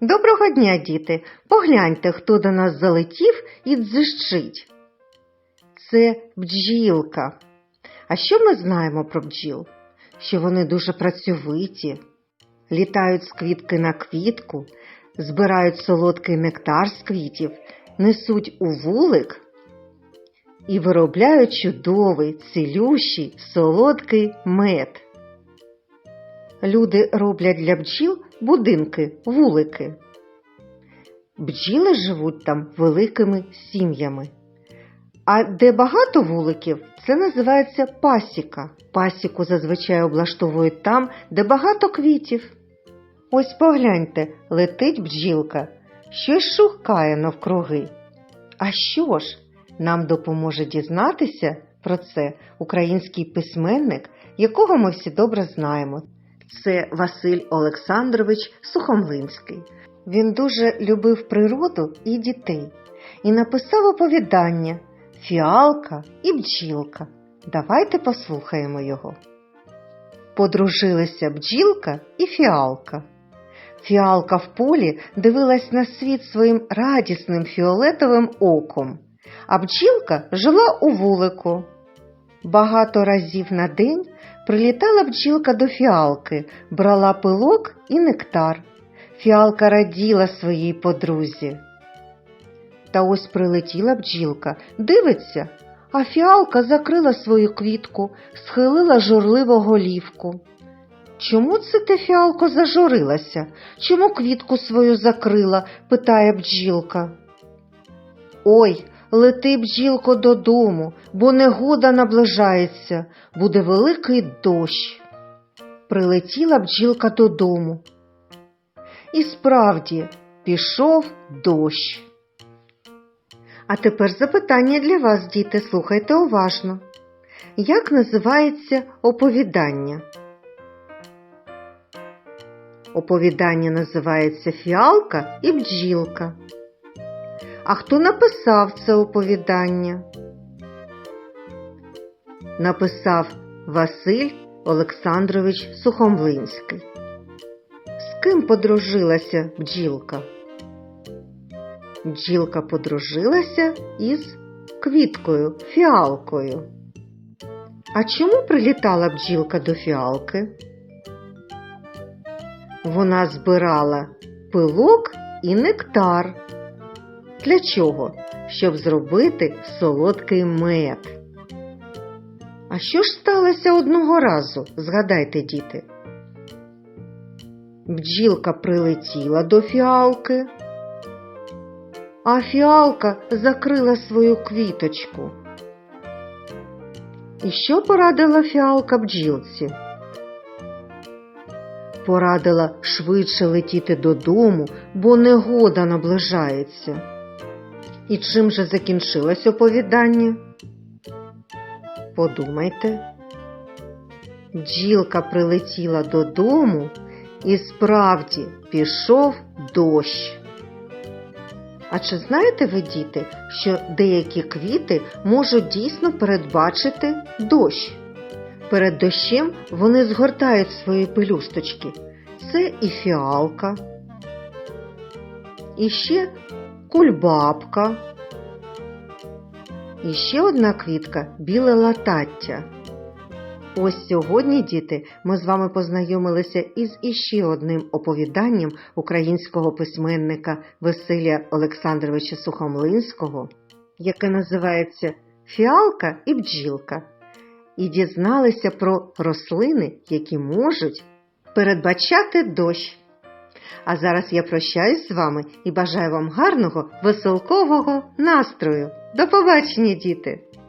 Доброго дня, діти! Погляньте, хто до нас залетів і дзищить. Це бджілка. А що ми знаємо про бджіл? Що вони дуже працьовиті, літають з квітки на квітку, збирають солодкий нектар з квітів, несуть у вулик і виробляють чудовий, цілющий, солодкий мед. Люди роблять для бджіл будинки, вулики. Бджіли живуть там великими сім'ями. А де багато вуликів, це називається пасіка. Пасіку зазвичай облаштовують там, де багато квітів. Ось погляньте, летить бджілка, щось шукає навкруги. А що ж, нам допоможе дізнатися про це український письменник, якого ми всі добре знаємо. Це Василь Олександрович Сухомлинський. Він дуже любив природу і дітей і написав оповідання Фіалка і бджілка. Давайте послухаємо його. Подружилися бджілка і фіалка. Фіалка в полі дивилась на світ своїм радісним фіолетовим оком, а бджілка жила у вулику. Багато разів на день прилітала бджілка до фіалки, брала пилок і нектар. Фіалка раділа своїй подрузі. Та ось прилетіла бджілка, дивиться, а фіалка закрила свою квітку, схилила журливо голівку. Чому це ти, фіалко, зажурилася? Чому квітку свою закрила? питає бджілка. Ой, лети, бджілко, додому, бо негода наближається, буде великий дощ. Прилетіла бджілка додому. І справді пішов дощ. А тепер запитання для вас, діти, слухайте уважно. Як називається оповідання? Оповідання називається Фіалка і бджілка. А хто написав це оповідання? Написав Василь Олександрович Сухомлинський. З ким подружилася бджілка? Бджілка подружилася із квіткою, фіалкою. А чому прилітала бджілка до фіалки? Вона збирала пилок і нектар. Для чого? Щоб зробити солодкий мед. А що ж сталося одного разу? Згадайте, діти. Бджілка прилетіла до фіалки, а фіалка закрила свою квіточку. І що порадила фіалка бджілці? Порадила швидше летіти додому, бо негода наближається. І чим же закінчилось оповідання? Подумайте. Бджілка прилетіла додому і справді пішов дощ. А чи знаєте ви, діти, що деякі квіти можуть дійсно передбачити дощ? Перед дощем вони згортають свої пелюсточки. Це і фіалка, і ще кульбабка, і ще одна квітка біле латаття. Ось сьогодні, діти, ми з вами познайомилися із іще одним оповіданням українського письменника Василя Олександровича Сухомлинського, яке називається Фіалка і бджілка, і дізналися про рослини, які можуть передбачати дощ. А зараз я прощаюсь з вами і бажаю вам гарного веселкового настрою. До побачення, діти!